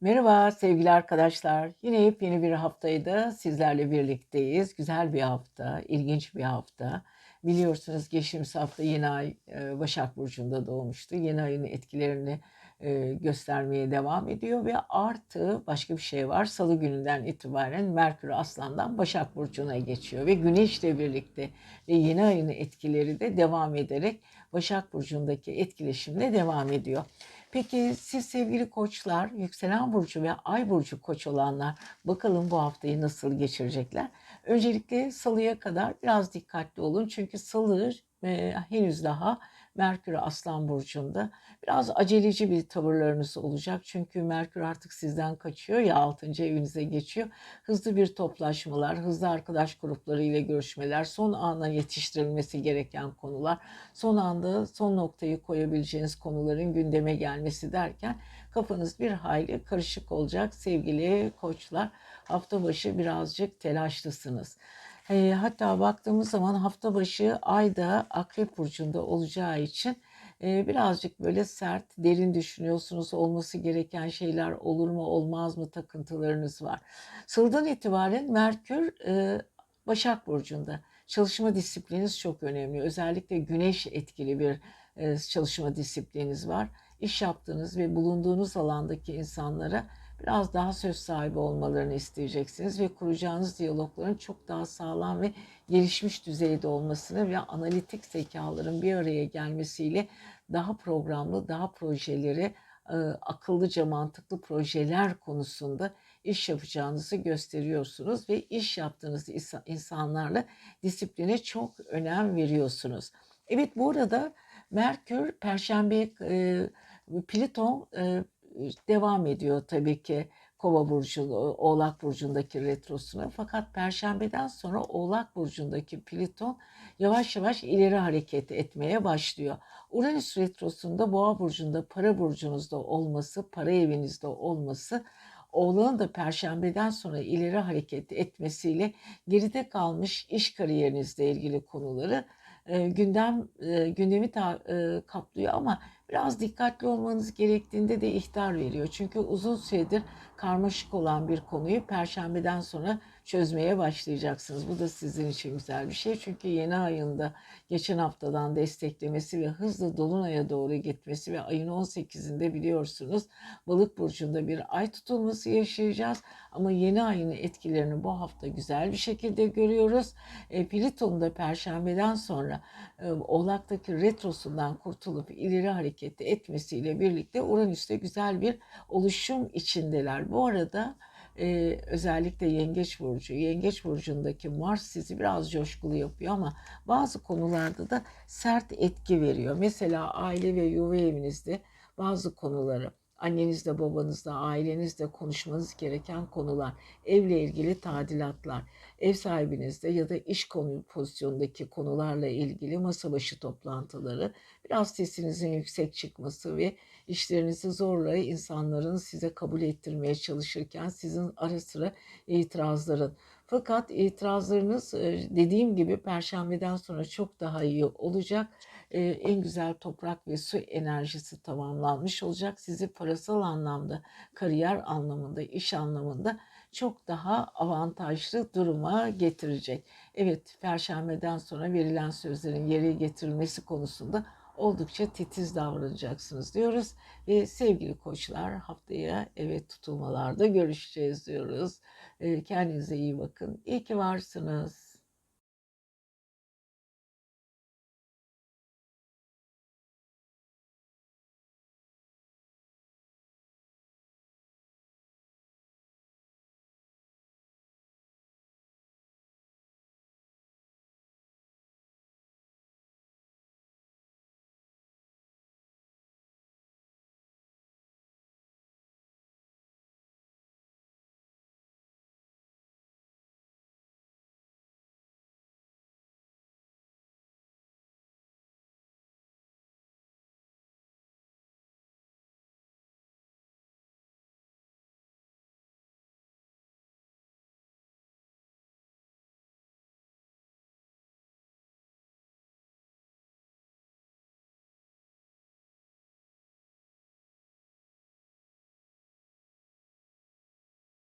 Merhaba sevgili arkadaşlar. Yine yepyeni bir haftaydı sizlerle birlikteyiz. Güzel bir hafta, ilginç bir hafta. Biliyorsunuz geçtiğimiz hafta yeni ay e, Başak Burcu'nda doğmuştu. Yeni ayın etkilerini e, göstermeye devam ediyor ve artı başka bir şey var. Salı gününden itibaren Merkür Aslan'dan Başak Burcu'na geçiyor ve Güneş'le birlikte ve yeni ayın etkileri de devam ederek Başak Burcu'ndaki etkileşimle devam ediyor. Peki siz sevgili koçlar, yükselen burcu ve ay burcu koç olanlar bakalım bu haftayı nasıl geçirecekler? Öncelikle salıya kadar biraz dikkatli olun çünkü salı e, henüz daha Merkür Aslan Burcu'nda. Biraz aceleci bir tavırlarınız olacak. Çünkü Merkür artık sizden kaçıyor ya 6. evinize geçiyor. Hızlı bir toplaşmalar, hızlı arkadaş grupları ile görüşmeler, son ana yetiştirilmesi gereken konular, son anda son noktayı koyabileceğiniz konuların gündeme gelmesi derken kafanız bir hayli karışık olacak sevgili koçlar. Hafta başı birazcık telaşlısınız. E, hatta baktığımız zaman hafta başı ayda Akrep Burcu'nda olacağı için e, birazcık böyle sert, derin düşünüyorsunuz. Olması gereken şeyler olur mu olmaz mı takıntılarınız var. Salıdan itibaren Merkür e, Başak Burcu'nda. Çalışma disiplininiz çok önemli. Özellikle güneş etkili bir e, çalışma disiplininiz var. İş yaptığınız ve bulunduğunuz alandaki insanlara biraz daha söz sahibi olmalarını isteyeceksiniz ve kuracağınız diyalogların çok daha sağlam ve gelişmiş düzeyde olmasını ve analitik zekaların bir araya gelmesiyle daha programlı, daha projeleri, e, akıllıca mantıklı projeler konusunda iş yapacağınızı gösteriyorsunuz ve iş yaptığınız insanlarla disipline çok önem veriyorsunuz. Evet bu arada Merkür, Perşembe, e, Plüton e, devam ediyor tabii ki Kova burcu, Oğlak burcundaki retrosuna. Fakat Perşembeden sonra Oğlak burcundaki Plüton yavaş yavaş ileri hareket etmeye başlıyor. Uranüs retrosunda Boğa burcunda, para burcunuzda olması, para evinizde olması Oğlanın da perşembeden sonra ileri hareket etmesiyle geride kalmış iş kariyerinizle ilgili konuları e, gündem e, gündemi ta, e, kaplıyor ama biraz dikkatli olmanız gerektiğinde de ihtar veriyor. Çünkü uzun süredir karmaşık olan bir konuyu perşembeden sonra çözmeye başlayacaksınız. Bu da sizin için güzel bir şey. Çünkü yeni ayında geçen haftadan desteklemesi ve hızlı dolunaya doğru gitmesi ve ayın 18'inde biliyorsunuz balık burcunda bir ay tutulması yaşayacağız. Ama yeni ayın etkilerini bu hafta güzel bir şekilde görüyoruz. E, Plüton da perşembeden sonra e, Oğlak'taki retrosundan kurtulup ileri hareket etmesiyle birlikte Uranüs'te güzel bir oluşum içindeler. Bu arada e, özellikle Yengeç Burcu, Yengeç Burcu'ndaki Mars sizi biraz coşkulu yapıyor ama bazı konularda da sert etki veriyor. Mesela aile ve yuva evinizde bazı konuları annenizle, babanızla, ailenizle konuşmanız gereken konular, evle ilgili tadilatlar, ev sahibinizle ya da iş konu pozisyondaki konularla ilgili masa başı toplantıları, biraz sesinizin yüksek çıkması ve işlerinizi zorla insanların size kabul ettirmeye çalışırken sizin ara sıra itirazların. Fakat itirazlarınız dediğim gibi perşembeden sonra çok daha iyi olacak e, en güzel toprak ve su enerjisi tamamlanmış olacak. Sizi parasal anlamda, kariyer anlamında, iş anlamında çok daha avantajlı duruma getirecek. Evet, perşembeden sonra verilen sözlerin yere getirilmesi konusunda oldukça titiz davranacaksınız diyoruz. Ve sevgili koçlar haftaya evet tutulmalarda görüşeceğiz diyoruz. Kendinize iyi bakın. İyi ki varsınız.